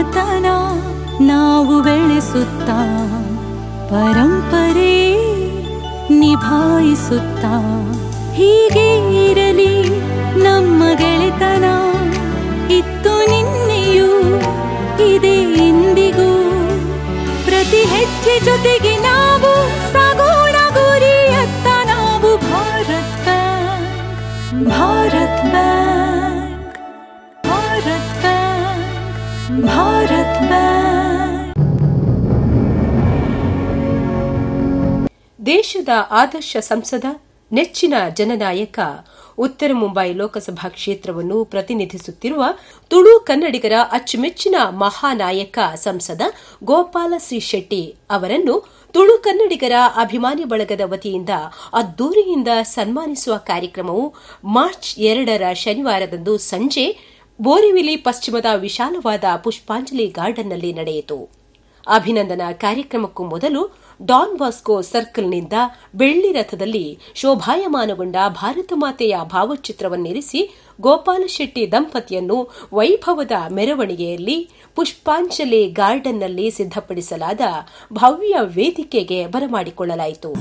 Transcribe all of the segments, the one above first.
ನಮ್ಮತನ ನಾವು ಬೆಳೆಸುತ್ತಾ, ಪರಂಪರೆ ನಿಭಾಯಿಸುತ್ತಾ, ಹೀಗೆ ಇರಲಿ ನಮ್ಮ ಗೆಳೆತನ. ಇತ್ತು ನಿನ್ನೆಯೂ, ಇದೆ ಇಂದಿಗೂ. ಪ್ರತಿ ಹೆಜ್ಜೆ ಜೊತೆಗೆ ದೇಶದ ಆದರ್ಶ ಸಂಸದ, ನೆಚ್ಚಿನ ಜನನಾಯಕ. ಉತ್ತರ ಮುಂಬೈ ಲೋಕಸಭಾ ಕ್ಷೇತ್ರವನ್ನು ಪ್ರತಿನಿಧಿಸುತ್ತಿರುವ ತುಳು ಕನ್ನಡಿಗರ ಅಚ್ಚುಮೆಚ್ಚಿನ ಮಹಾನಾಯಕ ಸಂಸದ ಗೋಪಾಲ ಸಿ ಶೆಟ್ಟಿ ಅವರನ್ನು ತುಳು ಕನ್ನಡಿಗರ ಅಭಿಮಾನಿ ಬಳಗದ ವತಿಯಿಂದ ಅದ್ದೂರಿಯಿಂದ ಸನ್ಮಾನಿಸುವ ಕಾರ್ಯಕ್ರಮವು ಮಾರ್ಚ್ ಎರಡರ ಶನಿವಾರದಂದು ಸಂಜೆ ಬೋರಿವಿಲಿ ಪಶ್ಚಿಮದ ವಿಶಾಲವಾದ ಪುಷ್ಪಾಂಜಲಿ ಗಾರ್ಡನ್ನಲ್ಲಿ ನಡೆಯಿತು. ಅಭಿನಂದನಾ ಕಾರ್ಯಕ್ರಮಕ್ಕೂ ಮೊದಲು ಡಾನ್ ಬಾಸ್ಕೋ ಸರ್ಕಲ್ನಿಂದ ಬೆಳ್ಳಿ ರಥದಲ್ಲಿ ಶೋಭಾಯಮಾನಗೊಂಡ ಭಾರತ ಮಾತೆಯ ಭಾವಚಿತ್ರವನ್ನಿರಿಸಿ ಗೋಪಾಲ ಶೆಟ್ಟಿ ದಂಪತಿಯನ್ನು ವೈಭವದ ಮೆರವಣಿಗೆಯಲ್ಲಿ ಪುಷ್ಪಾಂಜಲಿ ಗಾರ್ಡನ್ನಲ್ಲಿ ಸಿದ್ಧಪಡಿಸಲಾದ ಭವ್ಯ ವೇದಿಕೆಗೆ ಬರಮಾಡಿಕೊಳ್ಳಲಾಯಿತು.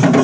money.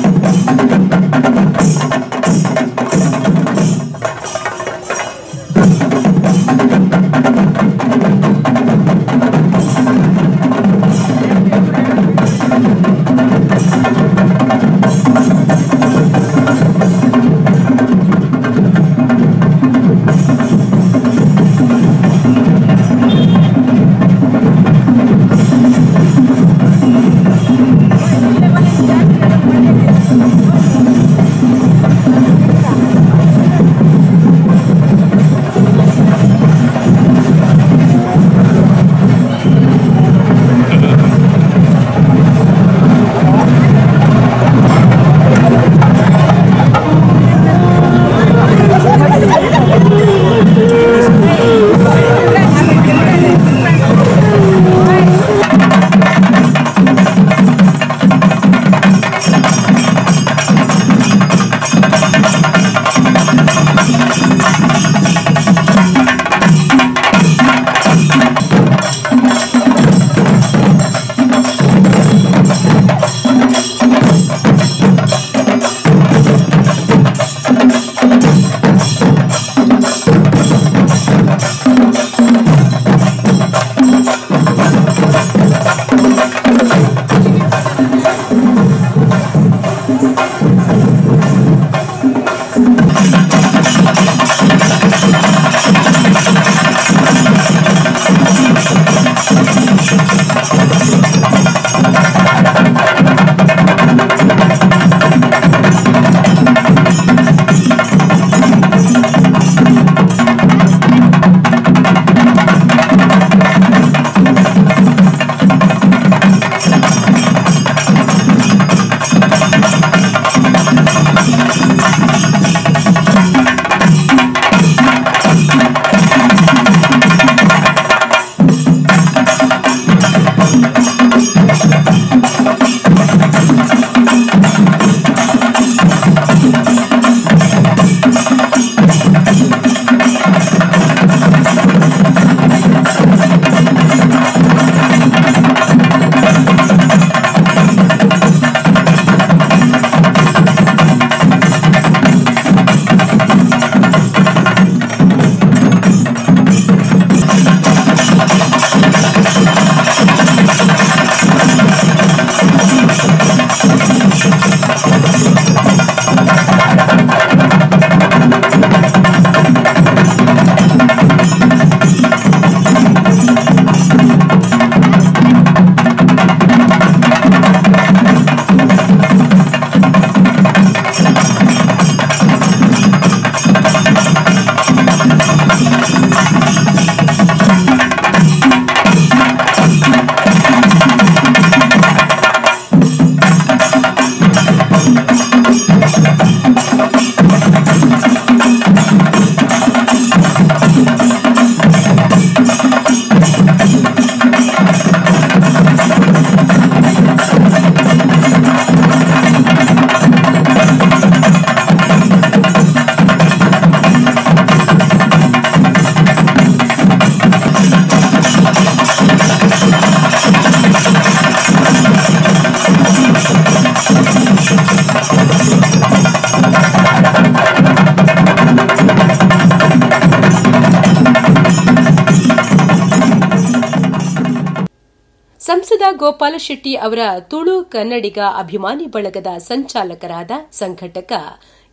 ಗೋಪಾಲ ಶೆಟ್ಟಿ ಅವರ ತುಳು ಕನ್ನಡಿಗ ಅಭಿಮಾನಿ ಬಳಗದ ಸಂಚಾಲಕರಾದ ಸಂಘಟಕ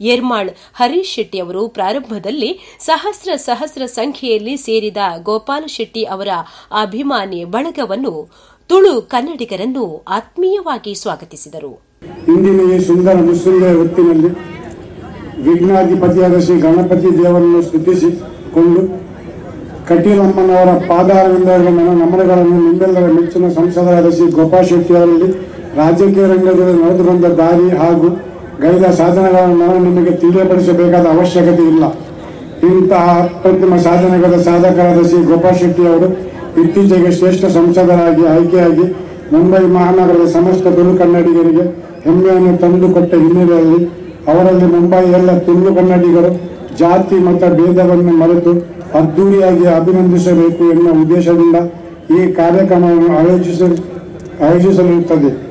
ಯರ್ಮಾಳ್ ಹರೀಶ್ ಶೆಟ್ಟಿ ಅವರು ಪ್ರಾರಂಭದಲ್ಲಿ ಸಹಸ್ರ ಸಹಸ್ರ ಸಂಖ್ಯೆಯಲ್ಲಿ ಸೇರಿದ ಗೋಪಾಲ ಶೆಟ್ಟಿ ಅವರ ಅಭಿಮಾನಿ ಬಳಗವನ್ನು ತುಳು ಕನ್ನಡಿಗರನ್ನು ಆತ್ಮೀಯವಾಗಿ ಸ್ವಾಗತಿಸಿದರು. ಇಂದಿನ ಈ ಸುಂದರ ಹೊತ್ತಿನಲ್ಲಿ ವಿಘ್ನಾಧಿಪತಿಯಾದ ಶ್ರೀ ಗಣಪತಿ ದೇವರನ್ನು ಸ್ತುತಿಸಿಕೊಂಡು ಕಟೀಲಮ್ಮನವರ ಪಾದಾರವಿಂದ ನನ್ನ ನಮನಗಳನ್ನು ನಿಮ್ಮೆಲ್ಲರ ಮೆಚ್ಚಿನ ಸಂಸದರಾದ ಶ್ರೀ ಗೋಪಾಲ್ ಶೆಟ್ಟಿ ಅವರಲ್ಲಿ ರಾಜಕೀಯ ರಂಗದಲ್ಲಿ ನಡೆದು ಬಂದ ದಾರಿ ಹಾಗೂ ಗೈದ ಸಾಧನೆಗಳನ್ನು ನಾನು ನಿಮಗೆ ತಿಳಿಯಪಡಿಸಬೇಕಾದ ಅವಶ್ಯಕತೆ ಇಲ್ಲ. ಇಂತಹ ಅಪ್ರತಿಮ ಸಾಧನೆಗಳ ಸಾಧಕರಾದ ಶ್ರೀ ಗೋಪಾಲ್ ಶೆಟ್ಟಿ ಅವರು ಇತ್ತೀಚೆಗೆ ಶ್ರೇಷ್ಠ ಸಂಸದರಾಗಿ ಆಯ್ಕೆಯಾಗಿ ಮುಂಬೈ ಮಹಾನಗರದ ಸಮಸ್ತ ತುಳು ಕನ್ನಡಿಗರಿಗೆ ಹೆಮ್ಮೆಯನ್ನು ತಂದುಕೊಟ್ಟ ಹಿನ್ನೆಲೆಯಲ್ಲಿ ಅವರಲ್ಲಿ ಮುಂಬೈ ಎಲ್ಲ ತುಳು ಕನ್ನಡಿಗರು ಜಾತಿ, ಮತ, ಭೇದವನ್ನು ಮರೆತು ಅದ್ದೂರಿಯಾಗಿ ಅಭಿನಂದಿಸಬೇಕು ಎನ್ನುವ ಉದ್ದೇಶದಿಂದ ಈ ಕಾರ್ಯಕ್ರಮವನ್ನು ಆಯೋಜಿಸ ಆಯೋಜಿಸಲಿರುತ್ತದೆ.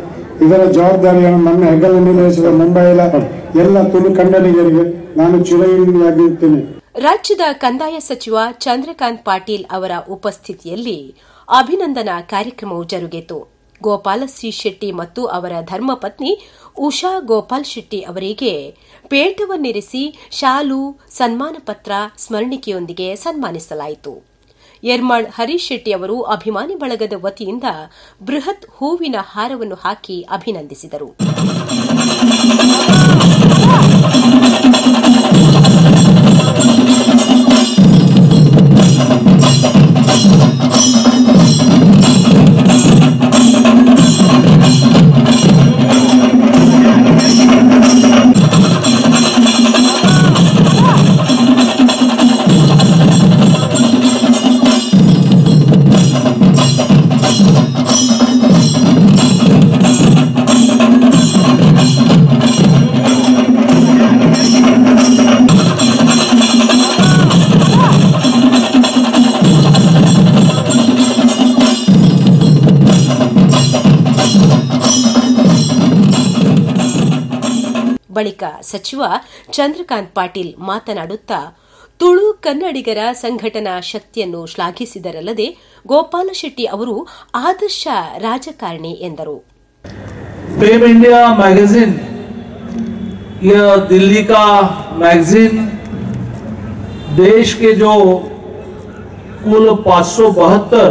ಇದರ ಜವಾಬ್ದಾರಿಯನ್ನು ನನ್ನ ಹೆಗಲ ನಿರ್ವಹಿಸಿದ ಮುಂಬೈಲ ಎಲ್ಲ ತುಳು ಕನ್ನಡಿಗರಿಗೆ ನಾನು ಚಿರಋಣಿಯಾಗಿರುತ್ತೇನೆ. ರಾಜ್ಯದ ಕಂದಾಯ ಸಚಿವ ಚಂದ್ರಕಾಂತ್ ಪಾಟೀಲ್ ಅವರ ಉಪಸ್ಥಿತಿಯಲ್ಲಿ ಅಭಿನಂದನಾ ಕಾರ್ಯಕ್ರಮವು ಜರುಗಿತು. ಗೋಪಾಲ ಶ್ರೀ ಶೆಟ್ಟಿ ಮತ್ತು ಅವರ ಧರ್ಮಪತ್ನಿ ಉಷಾ ಗೋಪಾಲ್ ಶೆಟ್ಟಿ ಅವರಿಗೆ ಪೇಟವನ್ನಿರಿಸಿ ಶಾಲು ಸನ್ಮಾನ ಪತ್ರ ಸ್ಮರಣಿಕೆಯೊಂದಿಗೆ ಸನ್ಮಾನಿಸಲಾಯಿತು. ಎರ್ಮಾಳ್ ಹರೀಶ್ ಶೆಟ್ಟಿ ಅವರು ಅಭಿಮಾನಿ ಬಳಗದ ವತಿಯಿಂದ ಬೃಹತ್ ಹೂವಿನ ಹಾರವನ್ನು ಹಾಕಿ ಅಭಿನಂದಿಸಿದರು. ಸಚಿವ ಚಂದ್ರಕಾಂತ್ ಪಾಟೀಲ್ ಮಾತನಾಡುತ್ತಾ ತುಳು ಕನ್ನಡಿಗರ ಸಂಘಟನಾ ಶಕ್ತಿಯನ್ನು ಶ್ಲಾಘಿಸಿದರಲ್ಲದೆ ಗೋಪಾಲ ಶೆಟ್ಟಿ ಅವರು ಆದರ್ಶ ರಾಜಕಾರಣಿ ಎಂದರು फेम इंडिया मैगजीन यह दिल्ली का मैगजीन देश के जो कुल 572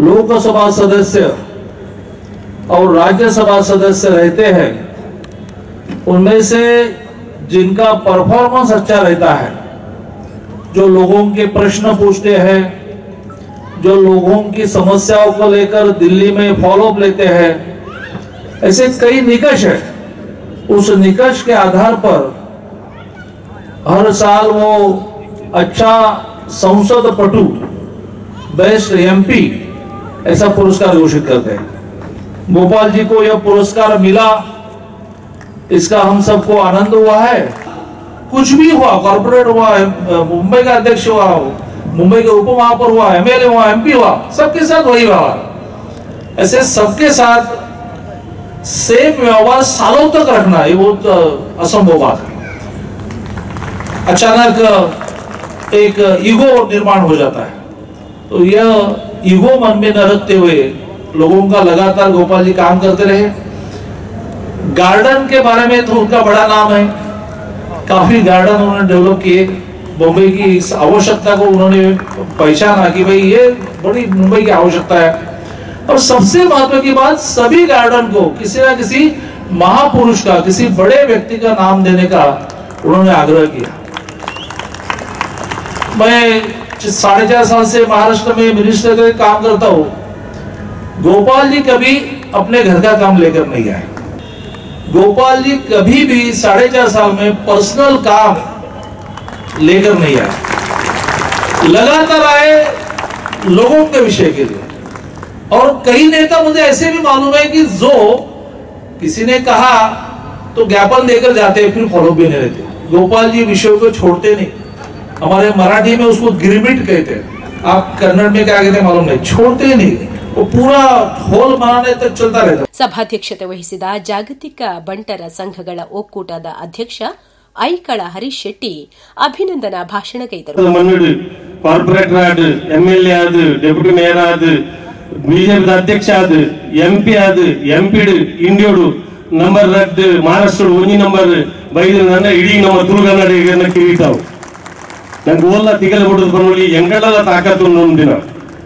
लोकसभा सदस्य और राज्यसभा सदस्य रहते हैं उनमें से जिनका परफॉर्मेंस अच्छा रहता है, जो लोगों के प्रश्न पूछते हैं, जो लोगों की समस्याओं को लेकर दिल्ली में फॉलोअप लेते हैं, ऐसे कई निकष है। उस निकष के आधार पर हर साल वो अच्छा संसद पटु बेस्ट एमपी ऐसा पुरस्कार घोषित करते हैं। गोपाल जी को यह पुरस्कार मिला। इसका हम सबको आनंद हुआ है। कुछ भी हुआ कॉर्पोरेट हुआ मुंबई का अध्यक्ष हुआ हो मुंबई के उप महापौर हुआ एमएलए हुआ एमपी हुआ, सबके साथ वही व्यवहार। ऐसे सबके साथ सेम व्यवहार सालों तक रखना, ये बहुत असंभव बात है। अचानक एक ईगो निर्माण हो जाता है। तो यह ईगो मन में न रखते हुए लोगों का लगातार गोपाल जी काम करते रहे। गार्डन के बारे में तो उनका बड़ा नाम है। काफ़ी गार्डन उन्होंने डेवलप किए। मुंबई की इस आवश्यकता को उन्होंने पहचाना कि भाई ये बड़ी मुंबई की आवश्यकता है। और सबसे महत्व की बात, सभी गार्डन को किसी ना किसी महापुरुष का, किसी बड़े व्यक्ति का नाम देने का उन्होंने आग्रह किया। मैं साढ़े चार साल से महाराष्ट्र में मिनिस्टर का काम करता हूँ, गोपाल जी कभी अपने घर का काम लेकर नहीं आए। गोपाल जी कभी भी साढ़े चार साल में पर्सनल काम लेकर नहीं आए। लगातार आए लोगों के विषय के लिए। और कई नेता मुझे ऐसे भी मालूम है कि जो किसी ने कहा तो ज्ञापन देकर जाते हैं, फिर फॉलो भी नहीं रहते। गोपाल जी विषय को छोड़ते नहीं। हमारे मराठी में उसको गिरमिट कहते हैं। आप कन्नड़ में क्या कहते हैं मालूम नहीं। छोड़ते नहीं। ಪೂರಾ ಹೋಲ್ ಚಲ್ತಾ ಸಭಾಧ್ಯಕ್ಷತೆ ವಹಿಸಿದ ಜಾಗತಿಕ ಬಂಟರ ಸಂಘಗಳ ಒಕ್ಕೂಟದ ಅಧ್ಯಕ್ಷ ಐಕಳ ಹರೀಶ್ ಶೆಟ್ಟಿ ಅಭಿನಂದನಾ ಭಾಷಣಗೈದರು ಕಾರ್ಪೊರೇಟರ್ ಆದ ಎಂಎಲ್ಎ ಆದ ಡೆಪ್ಯೂಟಿ ಮೇಯರ್ ಆದ ಬಿಜೆಪಿ ಅಧ್ಯಕ್ಷ ಆದ ಎಂಪಿ ಆದ ಎಂ ಇಂಡಿಯೋಡು ನಂಬರ್ ರದ್ದು ಮಹಾರಾಷ್ಟ್ರ ಒಂಜಿ ನಂಬರ್ ಬೈದು ನನ್ನ ಇಡೀ ನಮ್ಮ ತುಳುಗನ್ನಡ ಕಿರೀತಾವು ನಂಗೆ ಓಲ್ಲ ತಿಗಲ ಬಿಡೋದು ಬರೋಲಿ ಎಂಗಳಲ್ಲ ತಾಕತ್ತು ದಿನ.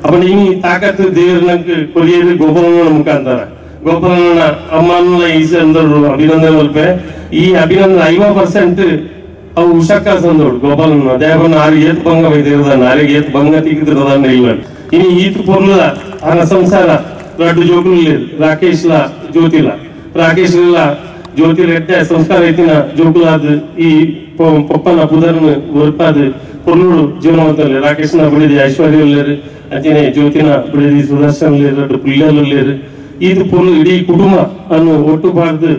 ಅಪ್ಪ ಈ ತಾಕತ್ತು ದೇವ್ರ ನಂಗೆ ಕೊಲಿಯದು ಗೋಪಾಲನ ಮುಖಾಂತರ ಗೋಪಾಲನ ಅಮ್ಮನ ಈ ಅಂದರು ಅಭಿನಂದನೆ ಮಲ್ಪೆ ಈ ಅಭಿನಂದನೆ ಐವ ಪರ್ಸೆಂಟ್ ಅವು ಉಷಕ್ಕ ಸಂದೋಡು ಗೋಪಾಲನ ದೇವನ ಆರು ಏತ್ ಭಂಗ ಬೈದಿರದ ನಾರಿಗೆ ಏತ್ ಭಂಗ ತಿಗಿದಿರೋದನ್ನ ಇಲ್ಲ ಇನ್ನು ಈತ ಪೊರ್ಲ ಆನ ಸಂಸಾರ ರಡ್ಡು లేదు ಲ ಜ್ಯೋತಿಲ ರಾಕೇಶ್ಲ ಜ್ಯೋತಿ ರೆಡ್ಡೆ ಸಂಸ್ಕಾರ ಐತಿನ ಜೋಗುಲಾದ ಈ ಪೊ- ಪೊಪ್ಪನ ಪುದರ್ನ ಕುರ್ನೂರು ಜೀವನವಂತಲ್ಲಿ ರಾಕೇಶ್ನ ಬಿಡಿದಿ ಐಶ್ವರ್ಯಲ್ಲೇರಿ ಅಂಜನೇ ಜ್ಯೋತಿನ ಬಿಡಿದಿ, ಸುದರ್ಶನ್ ಲೇರಿ ಪಿಲ್ಲಲ್ಲೇರಿ ಇದು ಪುರ್ನು ಇಡೀ ಕುಟುಂಬ ಅನ್ನು ಒಟ್ಟು ಬಾರ್ದು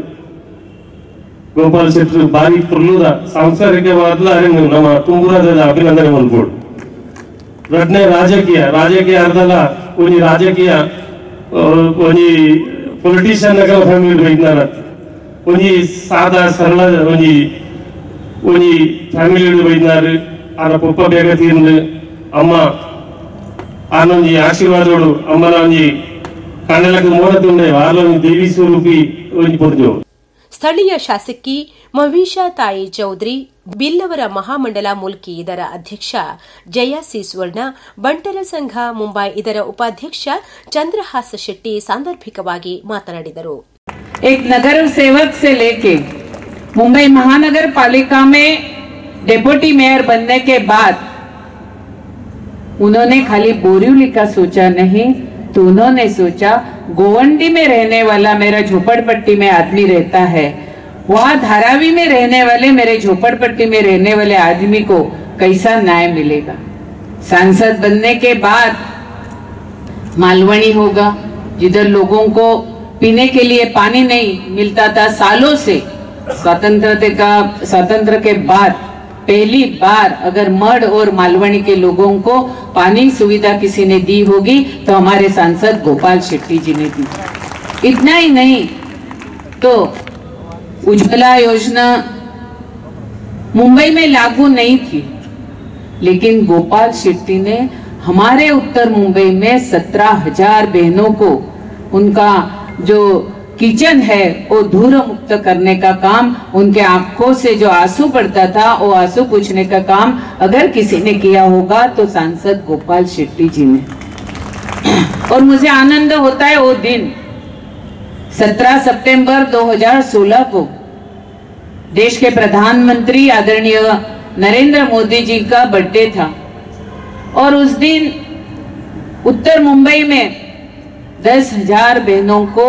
ಗೋಪಾಲ ಶೆಟ್ರು ಬಾರಿ ಪುರ್ನುದ ಸಾಂಸಾರಿಕವಾದ ನಮ್ಮ ತುಂಬೂರದ ಅಭಿನಂದನೆ ಹೊಂದ್ಬೋದು ರಡ್ನೇ ರಾಜಕೀಯ ರಾಜಕೀಯ ಅರ್ಧಲ್ಲ ಒಂಜಿ ರಾಜಕೀಯ ಒಂಜಿ ಪೊಲಿಟಿಷಿಯನ್ ನಗರ ಫ್ಯಾಮಿಲಿ ವೈಜ್ಞಾನ ಒಂಜಿ ಸಾದಾ ಸರಳ ಒಂಜಿ ಒಂಜಿ ಫ್ಯಾಮಿಲಿ ವೈಜ್ಞಾನ ಅವರ ಪುಪ್ಪ ಬೇಗ ತೀರ್ನ ಅಮ್ಮ ಆನೊಂಜಿ ಆಶೀರ್ವಾದಗಳು. ಅಮ್ಮನ ಕಣ್ಣಲಕ್ಕೆ ಕಣ್ಣಲಕ್ಕೆ ಮೋರತುಂಡೆ ಆಲೊಂಜಿ ದೇವಿ ಸ್ವರೂಪಿ ಒಂಜಿ ಸ್ಥಳೀಯ ಶಾಸಕಿ ಮವೀಶಾ ತಾಯಿ ಚೌಧರಿ ಬಿಲ್ಲವರ ಮಹಾಮಂಡಲ ಮುಲ್ಕಿ ಇದರ ಅಧ್ಯಕ್ಷ ಜಯ ಸಿ ಸುವರ್ಣ ಬಂಟರ ಸಂಘ ಮುಂಬೈ ಇದರ ಉಪಾಧ್ಯಕ್ಷ ಚಂದ್ರಹಾಸ ಶೆಟ್ಟಿ ಸಾಂದರ್ಭಿಕವಾಗಿ ಮಾತನಾಡಿದರು. एक नगर सेवक से लेके मुंबई महानगर डेप्यूटी मेयर बनने के बाद उन्होंने खाली बोरिवली का सोचा नहीं तो उन्होंने सोचा, गोवंडी में रहने वाला मेरा झोपड़पट्टी में आदमी रहता है। वहाँ धारावी में रहने वाले मेरे झोपड़पट्टी में रहने वाले आदमी को कैसा न्याय मिलेगा? सांसद बनने के बाद मालवणी होगा। जिधर लोगों को पीने के लिए पानी नहीं मिलता था, सालों से स्वतंत्रता का स्वतंत्र के बाद पहली बार अगर मढ़ और मालवणी के लोगों को पानी सुविधा किसी ने दी होगी तो हमारे सांसद गोपाल शेट्टी जी ने दी। इतना ही नहीं तो उज्ज्वला योजना मुंबई में लागू नहीं थी, लेकिन गोपाल शेट्टी ने हमारे उत्तर मुंबई में सत्रह हज़ार बहनों को, उनका जो किचन है, वो धूल मुक्त करने का काम, उनके आँखों से जो आँसू पड़ता था, वो आँसू पूछने का काम अगर किसी ने किया होगा तो सांसद गोपाल शेट्टी जी ने। और मुझे आनंद होता है वो दिन 17 सितंबर 2016 को, देश के प्रधानमंत्री आदरणीय नरेंद्र मोदी जी का बर्थडे था। और उस दिन उत्तर मुंबई में दस हज़ार बहनों को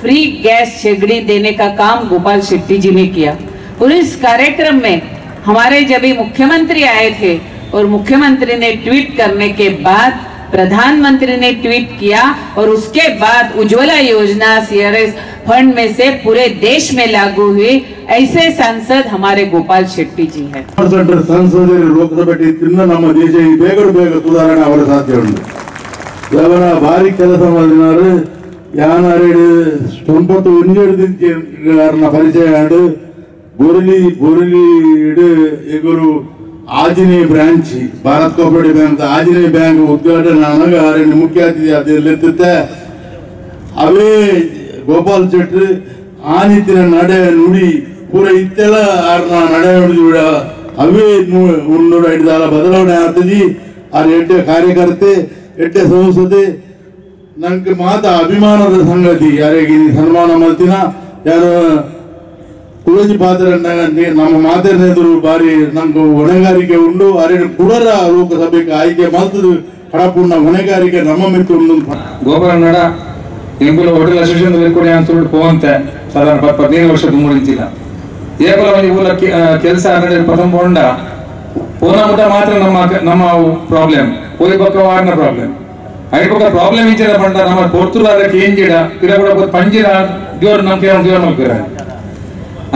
फ्री गैस शेगड़ी देने का काम गोपाल शेट्टी जी ने किया और इस कार्यक्रम में हमारे जब भी मुख्यमंत्री आए थे और मुख्यमंत्री ने ट्वीट करने के बाद प्रधानमंत्री ने ट्वीट किया और उसके बाद उज्ज्वला योजना सीआरएस फंड में से पूरे देश में लागू हुई ऐसे सांसद हमारे गोपाल शेट्टी जी हैं ಪರ್ಸೆಂಟ್ ಸಂಸದರು ಲೋಕಸಭೆಗೆ ತಿನ್ನ ನಮ್ಮ ದೇಶ ಈ ಬೇಗ ಬೇಗ ಸುಧಾರಣೆ ಅವರ ಸಾಧ್ಯ ಉಂಟು ಯಾವನ ಭಾರಿ ಕೆಲಸ ಮಾಡಿನಾರು ತೊಂಬತ್ತು ಒಂಜೇಡು ದಿಂಚಿನ ಪರಿಚಯ ಆಡು ಬೊರಲಿ ಬೊರಲಿ ಇಡು Anjaneya branch, Bharat cooperative bank Anjaneya bank ಉದ್ಘಾಟನೆ ಎರಡು ಮುಖ್ಯ ಅತಿಥಿ ಅದೆಲ್ಲಿರುತ್ತೆ ಅವೇ ಗೋಪಾಲ್ ಶೆಟ್ಟಿ, ಆನಿತ್ತಿನ ನಡೆ ನುಡಿ, ಪೂರ ಇತ್ತೆಲ್ಲ ಆರ್ನ ನಡೆ ನುಡಿ ಅವೇ ಉನ್ನೂರ ಹಿಡಿದಾಲ ಬದಲಾವಣೆ ಆಗ್ತದಿ. ಅವ್ರ ಎಡ್ಡೆ ಕಾರ್ಯಕರ್ತೆ ಎಡ್ಡೆ ಸಂಸದೆ ನಂಗೆ ಮಾತ ಅಭಿಮಾನದ ಸಂಗತಿ. ಯಾರಿಗೆ ಸನ್ಮಾನ ಮಾಡ್ತೀನ, ಯಾರು ಕುಳಜಿ ಪಾತ್ರ ನಮ್ಮ ಮಾತೇನೆದುರು ಬಾರಿ ನಂಗೆ ಹೊಣೆಗಾರಿಕೆ ಉಂಡು. ಅರೆ ಕುಡರ ಲೋಕಸಭೆಗೆ ಆಯ್ಕೆ ಮಾತು ಕಡಪುಣ್ಣ ಹೊಣೆಗಾರಿಕೆ ನಮ್ಮ ಮಿತ್ತು ಉಂಡು ಗೋಪಾಲನಡ ಎಂಬುಲ ಹೋಟೆಲ್ ಅಸೋಸಿಯೇಷನ್ ಬೇರ್ಕೊಡಿ ಅಂತ ಪೋವಂತೆ. ಸಾಧಾರಣ ಪತ್ ಪದಿನೈದು ವರ್ಷ ತುಂಬಿಂಚಿಲ್ಲ ಏಪಲ ಇವುಲ ಕೆಲಸ ನಡೆದ ಪ್ರಥಮ ಹೋಂಡ. ಪೋನ ಮುಟ ಮಾತ್ರ ನಮ್ಮ ನಮ್ಮ ಪ್ರಾಬ್ಲಮ್ ಹೋಗಿ ಪಕ್ಕ ವಾರ್ನ ಪ್ರಾಬ್ಲಮ್ ಪಕ್ಕ ಪ್ರಾಬ್ಲಮ್ ಇಂಚಿನ ಪಂಡ ನಮ್ಮ ಪೊರ್ತುಲಾದ ಕೇಂಜಿಡ ಪಿರ ಕೂಡ ಪಂಜಿರ ದೇವ್ರು ನಮ್ಮ ಕೇಳ ದೇವ್ರ ಮಲ್ಪಿರ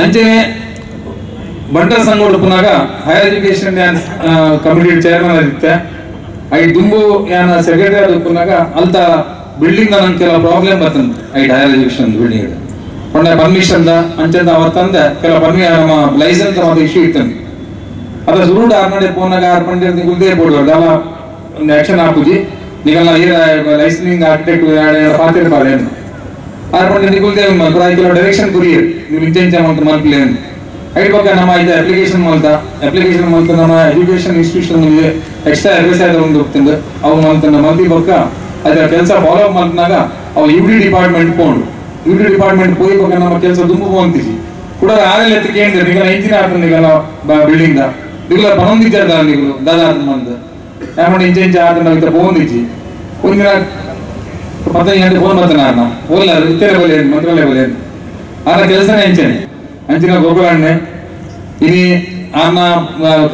ಅಂಚನೆ ಬಂಟರ ಸಂಘ ಪುನಾಗ ಹೈಯರ್ ಎಜುಕೇಶನ್ ಕಮಿಟಿ ಚೇರ್ಮನ್ ಆಗಿತ್ತೆ ಐ ದುಂಬು ಯಾನ ಸೆಕ್ರೆಟರಿ ಪುನಾಗ ಅಲ್ತ ಬಿಲ್ಡಿಂಗ್ ನಂಗೆ ಕೆಲವು ಪ್ರಾಬ್ಲಮ್ ಬರ್ತದೆ ಐ ಹೈಯರ್ ಎಜುಕೇಶನ್ ಬಿಲ್ಡಿಂಗ್ ಪಂಡ ಪರ್ಮಿಷನ್ ದ ಅಂಚಂದ ಅವ್ರ ತಂದೆ ಕೆಲ ಪರ್ಮಿ ನಮ್ಮ ಲೈಸೆನ್ಸ್ ಒಂದು ಇಶ್ಯೂ ಇತ್ತು. ಅದ ಸುರುಡು ಆರ್ನಡೆ ಪೋನಾಗ ಆರ್ ಪಂಡ ಗುಲ್ದೇ ಬೋರ್ಡ್ ಅಲ್ಲ ಒಂದು ಆಕ್ಷನ್ ಹಾಕುಜಿ నీకల్లా ఏ లైసెన్సింగ్ ఆర్కిటెక్ట్ పాతిర పాలేను ಆರ್ಪಂಡ ನಿಗುಲ್ದೆ ಪುರ ಕೆಲವು ಡೈರೆಕ್ಷನ್ ಕುರಿಯರ್ ನೀವು ಇಂಚೆಂಚ ಮಂತ್ ಮಲ್ಪಲೇನು ಐಟ್ ಬಗ್ಗೆ ನಮ್ಮ ಇದು ಅಪ್ಲಿಕೇಶನ್ ಮಲ್ತ ಅಪ್ಲಿಕೇಶನ್ ಮಲ್ತ ನಮ್ಮ ಎಜುಕೇಶನ್ ಇನ್ಸ್ಟಿಟ್ಯೂಷನ್ ಎಕ್ಸ್ಟ್ರಾ ಅಡ್ವೈಸರ್ ಒಂದು ಹೋಗ್ತಿಂದು ಅವು ಮಲ್ತ ಮಲ್ತಿ ಬೊಕ್ಕ ಅದರ ಕೆಲಸ ಫಾಲೋ ಅಪ್ ಮಲ್ತನಾಗ ಅವು ಯು ಡಿ ಡಿಪಾರ್ಟ್ಮೆಂಟ್ ಕೊಂಡು ಯು ಡಿ ಡಿಪಾರ್ಟ್ಮೆಂಟ್ ಹೋಗಿ ಬಗ್ಗೆ ನಮ್ಮ ಕೆಲಸ ದುಂಬು ಹೋಗ್ತಿಸಿ ಕೂಡ ಆಮೇಲೆ ಎತ್ತ ಕೇಂದ್ರ ನಿಗಲ ಇಂಜಿನ್ ಆತ ನಿಗಲ ಬಿಲ್ಡಿಂಗ್ ದ ನಿಗಲ ಪನೊಂದಿದ್ದ ನಿಗಲು ದಾದಾ ಮಂದ್ நான் இன்ஜின் சார்ஜ் நம்ம போந்துச்சு ஒரு ಪತ್ತೊಂದು ಗಂಟೆ ಫೋನ್ ಬರ್ತಾನೆ ನಾನು ಓಲ್ಲ ಇತ್ತರ ಬಲೆ ಏನು ಮಂತ್ರಾಲಯ ಬಲೆ ಏನು ಆನ ಕೆಲಸನೇ ಹೆಂಚನೆ ಹಂಚಿನ ಗೊಬ್ಬರ ಹಣ್ಣೆ ಇಲ್ಲಿ ಆನ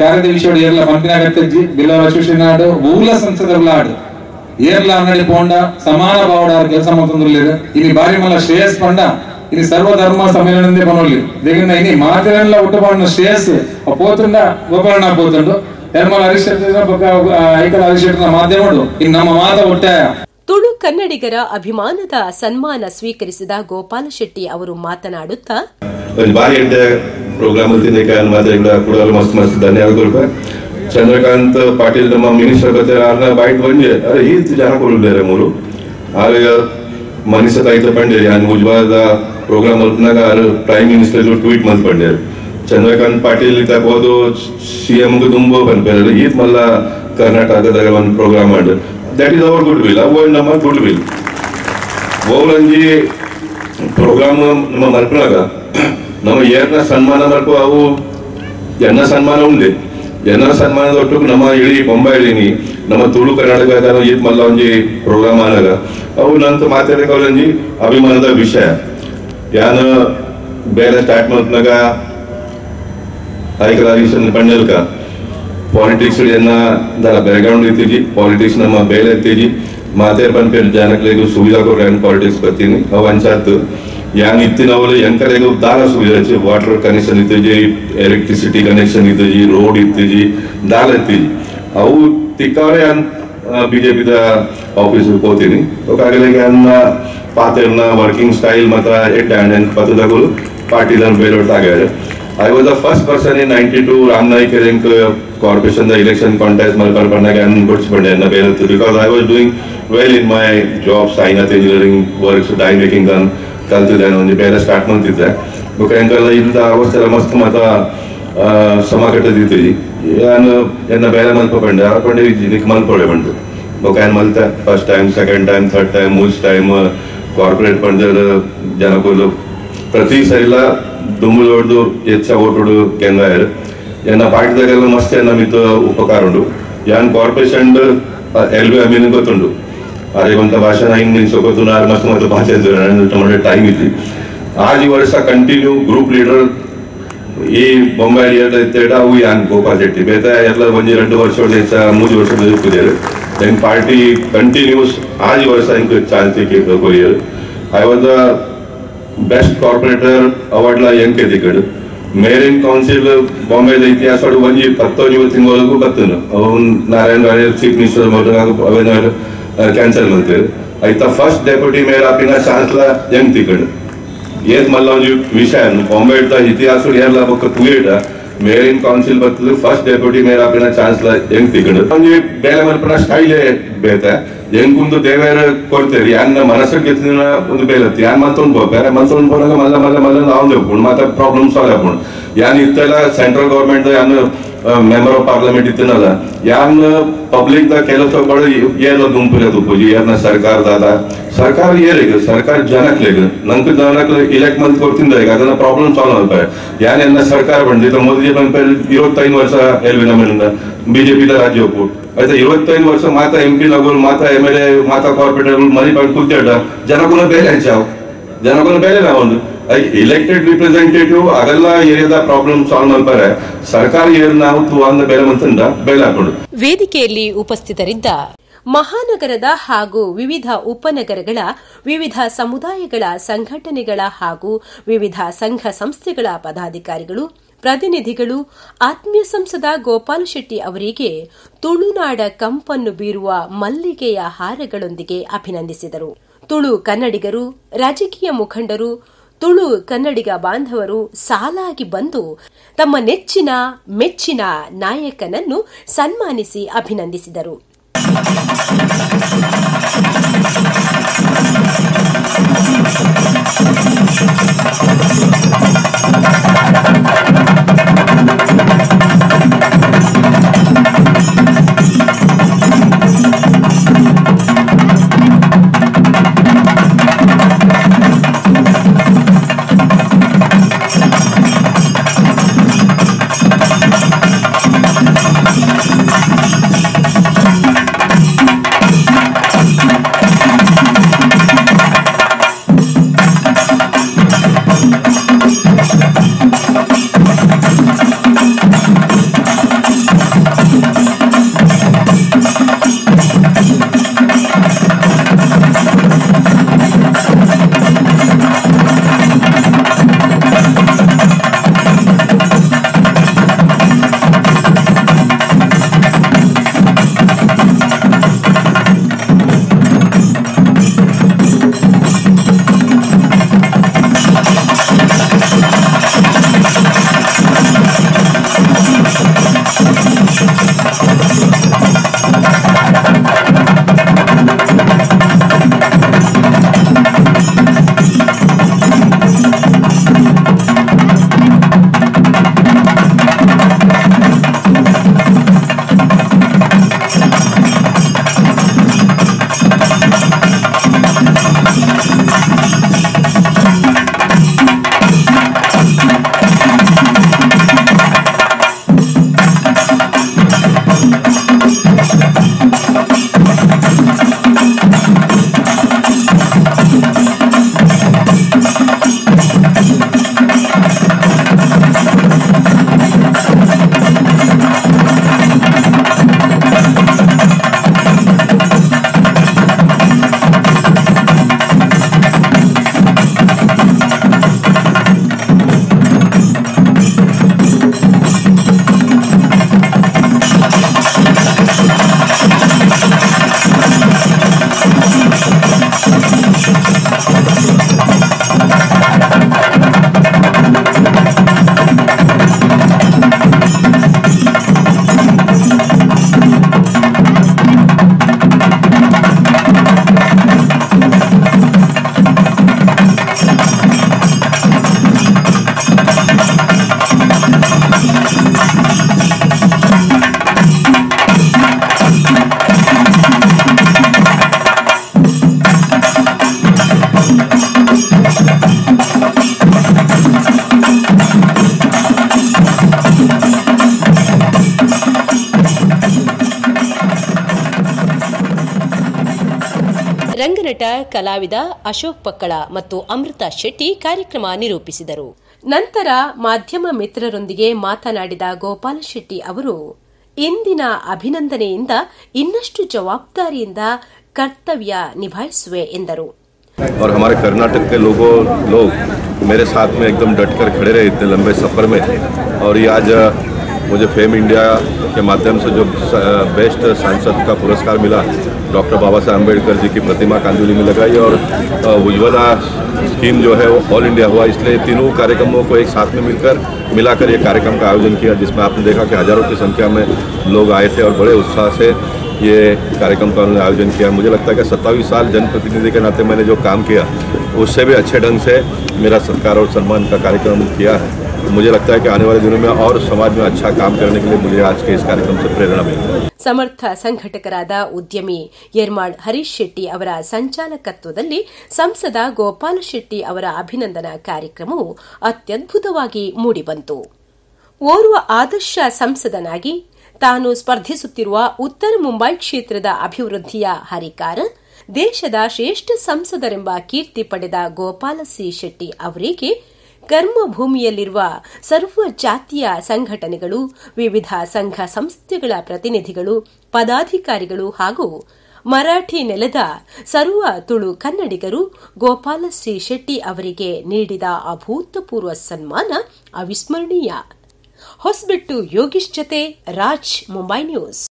ಕಾರ್ಯದ ವಿಷಯ ಏರ್ಲ ಪಂಪಿನ ಕತ್ತಿ ಬಿಲ್ಲವರ ಶಿಶಿನಾಡು ಊಲ ಸಂಸದರಲ್ಲ ಆಡು ಏರ್ಲ ಅನ್ನಡಿ ಪೋಂಡ ಸಮಾನ ಬಾವಡ ಅವ್ರ ಕೆಲಸ ಮಾಡ್ತಂದ್ರಲ್ಲಿರು ಇಲ್ಲಿ ಬಾರಿ ಮಲ್ಲ ಶ್ರೇಯಸ್ ಪಂಡ ಇಲ್ಲಿ ಸರ್ವಧರ್ಮ ಸಮ್ಮೇಳನದೇ ಪನೋಲಿ ದಿಗಿನ ಇಲ್ಲಿ ಮಾತಿರಲ್ಲ ಉಟ್ಟುಪಾಡಿನ ಶ್ರೇಯಸ್ ಪೋತುಂಡ ಗೋಪಾಲಣ್ಣ ಪೋತುಂಡು ನಿರ್ಮಲ ಹರೀಶ್ ಹೈಕಲ್ ಹರೀಶ್ ಮಾಧ್ಯಮ ಇನ್ನು ನಮ್ಮ ಮಾತ ಒಟ್ಟಾಯ ತುಳು ಕನ್ನಡಿಗರ ಅಭಿಮಾನದ ಸನ್ಮಾನ ಸ್ವೀಕರಿಸಿದ ಗೋಪಾಲ ಶೆಟ್ಟಿ ಅವರು ಮಾತನಾಡುತ್ತಾ ಒಂದು ಬಾರಿ ಎಂಟ ಪ್ರೋಗ್ರಾಮ್ ತಿಂದಿಕಾಯನ್ ಮಾತಾಡಿದ ಕೂಡ ಮಸ್ತ್ ಮಸ್ತ್ ಧನ್ಯವಾದಗಳು ಚಂದ್ರಕಾಂತ್ ಪಾಟೀಲ್ ನಮ್ಮ ಮಿನಿಸ್ಟರ್ ಬತ್ತೆ ಅವ್ರನ್ನ ಬಾಯ್ಟ್ ಬಂದೆ ಅರೆ ಈ ಜನ ಕೊಡ್ಬೇರೆ ಮೂರು. ಆಗ ಮನಸ್ಸತ್ತಾಯ್ತು ಬಂದೆ ನಾನು ಉಜ್ವಾದ ಪ್ರೋಗ್ರಾಮ್ ಅಲ್ಪನಾಗ ಅವರು ಪ್ರೈಮ್ ಮಿನಿಸ್ಟರ್ ಟ್ವೀಟ್ ಮಂತ್ ಬಂದೆ ಚಂದ್ರಕಾಂತ್ ಪಾಟೀಲ್ ತಗೋದು ಸಿ ಎಂ ತುಂಬ ಬಂದ್ಬೇರೆ ಈದ್ ಮಲ್ಲ ಕರ್ನಾಟಕದಾಗ ಒಂದು ಪ್ರೋಗ್ರಾಮ್ ಮಾಡಿ that is our good will our ನಮ್ಮ ಗುಡ್ ವಿಲ್ ಓಲಂಜಿ ಪ್ರೋಗ್ರಾಮ್ ನಮ್ಮ ಮಲ್ಪನಾಗ ನಮ್ಮ ಏರ್ನ ಸನ್ಮಾನ ಮಾಡ್ಕೋ ಅವು ಎನ್ನ ಸನ್ಮಾನ ಉಂಡೆ. ಎನ್ನ ಸನ್ಮಾನದ ಒಟ್ಟು ನಮ್ಮ ಇಳಿ ಬೊಂಬೈ ಇಳಿನಿ ನಮ್ಮ ತುಳು ಕರ್ನಾಟಕ ಈದ್ ಮಲ್ಲ ಒಂಜಿ ಪ್ರೋಗ್ರಾಮ್ ಆದಾಗ. ಅವು ನಂತ ಮಾತಾಡಕ ಒಂಜಿ ಅಭಿಮಾನದ ವಿಷಯ. ಯಾನ ಬೇರೆ ಸ್ಟಾರ್ಟ್ ಮಾಡ್ತಾಗ ಐಕಲ ಪಂಡಲ್ಕ. ಪಾಲಿಟಿಕ್ಸ್ ಎನ್ನ ದರ ಬ್ಯಾಕ್ಗ್ರೌಂಡ್ ಇತ್ತೀಜಿ ಪಾಲಿಟಿಕ್ಸ್ ನಮ್ಮ ಬೇಳೆ ಇತ್ತೀಜಿ ಮಾತೆ ಪನ್ಪೇರ್ ಜನಕ್ಲೆಗೂ ಸುವಿಧಾ ಕೊರ ಪಾಲಿಟಿಕ್ಸ್ ಬರ್ತೀನಿ. ಅವು ಅಂಚಾತ್ ಯಾಂಗ್ ಇತ್ತಿನ ಅವಳು ಎಂಕರೆಗೂ ದಾರ ಸುವಿಧಾ ಇತ್ತು ವಾಟರ್ ಕನೆಕ್ಷನ್ ಇತ್ತೀಜಿ ಎಲೆಕ್ಟ್ರಿಸಿಟಿ ಕನೆಕ್ಷನ್ ಇತ್ತೀಜಿ ರೋಡ್ ಇತ್ತೀಜಿ ದಾರ ಇತ್ತೀಜಿ ಅವು ತಿಕ್ಕವರೆ ಬಿಜೆಪಿದ ಆಫೀಸ್ ಹೋಗ್ತೀನಿ. ಆಗಲಿಗೆ ಅನ್ನ ಪಾತೆರ್ನ ವರ್ಕಿಂಗ್ ಸ್ಟೈಲ್ ಮಾತ್ರ ಎಟ್ ಹ್ಯಾಂಡ್ ಪತ್ತದಗಳು ಪಾರ್ಟಿದ ಬೇರೆ ಆಗ್ಯಾರ I was the first person in 92 Ramnaik uh, Corporation the election contest Malpar Pandak and Gutsbande and Benathu because I was doing well in my job, science engineering works, die making done, ಕಲ್ತಿದ್ದೇನೆ ಒಂದು ಬೇರೆ start ಮಾಡ್ತಿದ್ದೆ ಮುಖಾಂತರ ಇಲ್ಲದ ಅವಸ್ಥೆ ಮಸ್ತ್ ಮತ ಸಮ ಕಟ್ಟದಿದ್ದೀವಿ ನಾನು ಎನ್ನ ಬೇರೆ ಮಲ್ಪ ಬಂಡೆ ಹಾಕೊಂಡೆ ಇದಕ್ಕೆ ಮಲ್ಪೊಳೆ ಬಂದು ಮುಖಾನ್ ಮಲ್ತೆ first time second time third time ಮೂಸ್ time corporate ಬಂದ ಜನಕುಲು ಪ್ರತಿ ಸರಿಲ ದುಮ್ಮುಲು ಹೊಡೆದು ಹೆಚ್ಚ ಓಟೋಡು ಕೇಂದ್ರ ಏನ ಪಾಠದಾಗೆಲ್ಲ ಮಸ್ತ್ ಎನ್ನ ಮಿತ್ತು ಉಪಕಾರ ಉಂಡು. ಯಾನ್ ಕಾರ್ಪೊರೇಷನ್ ಎಲ್ ಬಿ ಅಮೀನ್ ಗೊತ್ತುಂಡು. ಅರೆ ಒಂತ ಭಾಷಣ ಹಿಂಗ್ ಸೊಕೊತ್ತು ನಾರು ಮಸ್ತ್ ಮತ್ತೆ ಭಾಷೆ ಟೈಮ್ ಇತ್ತು ಆಜ್ ವರ್ಷ ಕಂಟಿನ್ಯೂ ಗ್ರೂಪ್ ಲೀಡರ್ ಈ ಬೊಂಬೈ ಇರ್ತೇಡ ಅವು ಯಾನ್ ಗೋಪಾಲ್ ಶೆಟ್ಟಿ. ಬೇತ ಎಲ್ಲ ಒಂಜಿ ಎರಡು ವರ್ಷ ಹೆಚ್ಚ ಮೂರು ವರ್ಷ ಕುದಿಯರು ದೆನ್ ಪಾರ್ಟಿ ಕಂಟಿನ್ಯೂಸ್ ಆಜ್ ವರ್ಷ ಹಿಂಗ್ chance courier I was the best corporator award ಲ ಎಂಕೆ ದಿಕ್ಕಡು ಮೇರಿನ್ ಕೌನ್ಸಿಲ್ ಬಾಂಬೆದ ಇತಿಹಾಸ ಒಂಜಿ ಹತ್ತೊಂದು ಇವತ್ತಿನವರೆಗೂ ಬರ್ತನು ಅವನ್ ನಾರಾಯಣ ರಾಣೆ ಚೀಫ್ ಮಿನಿಸ್ಟರ್ ಅವೇನ ಕ್ಯಾನ್ಸಲ್ ಮಾಡ್ತೇವೆ ಐತ ಫಸ್ಟ್ ಡೆಪ್ಯೂಟಿ ಮೇಯರ್ ಆಪಿನ ಚಾನ್ಸ್ಲ ಹೆಂಗ್ ತಿಕ್ಕಡು ಏದ್ ಮಲ್ಲ ಒಂದು ವಿಷಯ ಬಾಂಬೆ ಇಟ್ಟ ಇತಿಹಾಸ ಏರ್ಲ ಬೊಕ್ಕ ತುಳಿಡ ಮೇರಿನ್ ಕೌನ್ಸಿಲ್ ಬರ್ತದೆ ಫಸ್ಟ್ ಡೆಪ್ಯೂಟಿ ಮೇಯರ್ ಆಪಿನ ಚಾನ್ಸ್ಲ ಹೆಂಗ್ ತಿಕ್ಕಡು ಒಂಜಿ ಬೇರೆ ಮಲ್ಪನ ಸ್ಟೈಲೇ ಬೇತೆ ಹೆಂಗುಂದು ದೇವೇರ ಕೊಡ್ತೇವೆ. ಯಾನ್ ಮನಸ್ಸಿಗೆ ಗೆತ್ತಿನ ಒಂದು ಬೇಲತ್ತಿ. ಯಾನ್ ಮತ್ತೊಂದು ಬೇರೆ ಮತ್ತೊಂದು ಬೋನಾಗ ಮಲ್ಲ ಮಲ್ಲ ಮಲ್ಲ ನಾವು ಹೋಗ್ಬೋದು ಮತ್ತೆ ಪ್ರಾಬ್ಲಮ್ ಸಾಲ್ವ್ ಆಗ್ಬೋದು ಯಾನ್ ಇತ್ತೆಲ್ಲ ಸೆಂಟ್ರಲ್ ಗೌರ್ಮೆಂಟ್ ಯಾನ್ ಮೆಂಬರ್ ಆಫ್ ಪಾರ್ಲಿಮೆಂಟ್ ಇತ್ತಿನಲ್ಲ ಯಾನ್ ಪಬ್ಲಿಕ್ ದ ಕೆಲಸಗಳು ಏನ ದುಂಪುರದು ಪೂಜಿ ಏನ ಸರ್ಕಾರದಾದ ಸರ್ಕಾರ ಏರಿಗ ಸರ್ಕಾರ ಜನಕ್ಲೆಗ ನಂಗೆ ಜನಕ್ ಇಲೆಕ್ಟ್ ಮಂತ್ ಕೊಡ್ತಿಂದ ಈಗ ಅದನ್ನ ಪ್ರಾಬ್ಲಮ್ ಸಾಲ್ವ್ ಆಗ್ತಾರೆ ಯಾನ್ ಎನ್ನ ಸರ್ಕಾರ ಬಂದಿದ್ದ ಮೋದಿ ಬಂದ ಇರುವತ್ತೈದು ವರ್ಷ ಎಲ್ವಿ ನಮ್ಮಿಂದ ಬಿಜೆಪಿ ದ ರಾಜ್ಯ ಒಪ್ಪು ಆಯ್ತಾ ಇವತ್ತೈದು ವರ್ಷ ಮಾತಾ ಎಂ ಪಿ ನಗರು ಮಾತಾ ಎಂ ಎಲ್ ಎ ಮಾತಾ ಕಾರ್ಪೊರೇಟರ್ ಮನಿ ಬಂದು ಕೂತ್ಯಾಡ ಜನಗುಣ ಬೇರೆ ಹಂಚಾವ್ ಜನಗುಣ ಬೇರೆ ನಾವೊಂದು ಇಲೆಕ್ಟೆಡ್ ರಿಪ್ರೆಸೆಂಟೇಟಿವ್ ಅದೆಲ್ಲ ಏರಿಯಾದ ಪ್ರಾಬ್ಲಮ್ ಸಾಲ್ವ್ ಮಾಡ್ತಾರೆ. ಸರ್ಕಾರ ತು ಅಂದ ಬೇಳೆ ಹಾಕೊಂಡು ವೇದಿಕೆಯಲ್ಲಿ ಉಪಸ್ಥಿತರಿದ್ದ ಮಹಾನಗರದ ಹಾಗೂ ವಿವಿಧ ಉಪನಗರಗಳ, ವಿವಿಧ ಸಮುದಾಯಗಳ ಸಂಘಟನೆಗಳ ಹಾಗೂ ವಿವಿಧ ಸಂಘ ಸಂಸ್ಥೆಗಳ ಪದಾಧಿಕಾರಿಗಳು, ಪ್ರತಿನಿಧಿಗಳು, ಆತ್ಮೀಯ ಸಂಸದ ಗೋಪಾಲ ಶೆಟ್ಟಿ ಅವರಿಗೆ ತುಳುನಾಡ ಕಂಪನ್ನು ಬೀರುವ ಮಲ್ಲಿಗೆಯ ಹಾರಗಳೊಂದಿಗೆ ಅಭಿನಂದಿಸಿದರು. ತುಳು ಕನ್ನಡಿಗರು, ರಾಜಕೀಯ ಮುಖಂಡರು ತುಳು ಕನ್ನಡಿಗ ಬಾಂಧವರು ಸಾಲಾಗಿ ಬಂದು ತಮ್ಮ ನೆಚ್ಚಿನ ಮೆಚ್ಚಿನ ನಾಯಕನನ್ನು ಸನ್ಮಾನಿಸಿ ಅಭಿನಂದಿಸಿದರು. ಕಲಾವಿದ ಅಶೋಕ್ ಪಕ್ಕಳ ಮತ್ತು ಅಮೃತ ಶೆಟ್ಟಿ ಕಾರ್ಯಕ್ರಮ ನಿರೂಪಿಸಿದರು ನಂತರ ಮಾಧ್ಯಮ ಮಿತ್ರರೊಂದಿಗೆ ಮಾತನಾಡಿದ ಗೋಪಾಲ ಶೆಟ್ಟಿ ಅವರು ಇಂದಿನ ಅಭಿನಂದನೆಯಿಂದ ಇನ್ನಷ್ಟು ಜವಾಬ್ದಾರಿಯಿಂದ ಕರ್ತವ್ಯ ನಿಭಾಯಿಸುವೆ ಎಂದರು और हमारे कर्नाटक के लोगों लोग मेरे साथ में एकदम डट कर खड़े रहे इतने लंबे सफ़र में और ये आज अ, मुझे फेम इंडिया के माध्यम से जो बेस्ट सांसद का पुरस्कार मिला, डॉक्टर बाबा साहब अंबेडकर जी की प्रतिमा कांदुली में लगाई और उज्ज्वला स्कीम जो है वो ऑल इंडिया हुआ। इसलिए तीनों कार्यक्रमों को एक साथ में मिलकर, मिलाकर ये कार्यक्रम का आयोजन किया, जिसमें आपने देखा कि हज़ारों की संख्या में लोग आए थे और बड़े उत्साह से ये कार्यक्रम का उन्होंने आयोजन किया। मुझे लगता है कि सत्तावीस साल जनप्रतिनिधि के नाते मैंने जो काम किया, उससे भी अच्छे ढंग से मेरा सत्कार और सम्मान का कार्यक्रम किया है। मुझे लगता है कि आने वाले दिनों में और समाज में अच्छा काम करने के लिए मुझे आज के इस कार्यक्रम से प्रेरणा मिली है ಸಮರ್ಥ ಸಂಘಟಕರಾದ ಉದ್ಯಮಿ ಯರ್ಮಾಳ್ ಹರೀಶ್ ಶೆಟ್ಟಿ ಅವರ ಸಂಚಾಲಕತ್ವದಲ್ಲಿ ಸಂಸದ ಗೋಪಾಲ ಶೆಟ್ಟಿ ಅವರ ಅಭಿನಂದನಾ ಕಾರ್ಯಕ್ರಮವು ಅತ್ಯದ್ಭುತವಾಗಿ ಮೂಡಿಬಂತು ಓರ್ವ ಆದರ್ಶ ಸಂಸದನಾಗಿ ತಾನು ಸ್ಪರ್ಧಿಸುತ್ತಿರುವ ಉತ್ತರ ಮುಂಬೈ ಕ್ಷೇತ್ರದ ಅಭಿವೃದ್ಧಿಯ ಹರಿಕಾರ ದೇಶದ ಶ್ರೇಷ್ಠ ಸಂಸದರೆಂಬ ಕೀರ್ತಿ ಪಡೆದ ಗೋಪಾಲ ಸಿ ಶೆಟ್ಟಿ ಅವರಿಗೆ ಕರ್ಮಭೂಮಿಯಲ್ಲಿರುವ ಸರ್ವ ಜಾತಿಯ ಸಂಘಟನೆಗಳು, ವಿವಿಧ ಸಂಘ ಸಂಸ್ಥೆಗಳ ಪ್ರತಿನಿಧಿಗಳು, ಪದಾಧಿಕಾರಿಗಳು ಹಾಗೂ ಮರಾಠಿ ನೆಲದ ಸರ್ವ ತುಳು ಕನ್ನಡಿಗರು ಗೋಪಾಲ ಸಿ ಶೆಟ್ಟಿ ಅವರಿಗೆ ನೀಡಿದ ಅಭೂತಪೂರ್ವ ಸನ್ಮಾನ ಅವಿಸ್ಮರಣೀಯ. ಹೊಸಬೆಟ್ಟು ಯೋಗೀಶ್ ಜತೆ, ರಾಜ್, ಮುಂಬೈ ನ್ಯೂಸ್.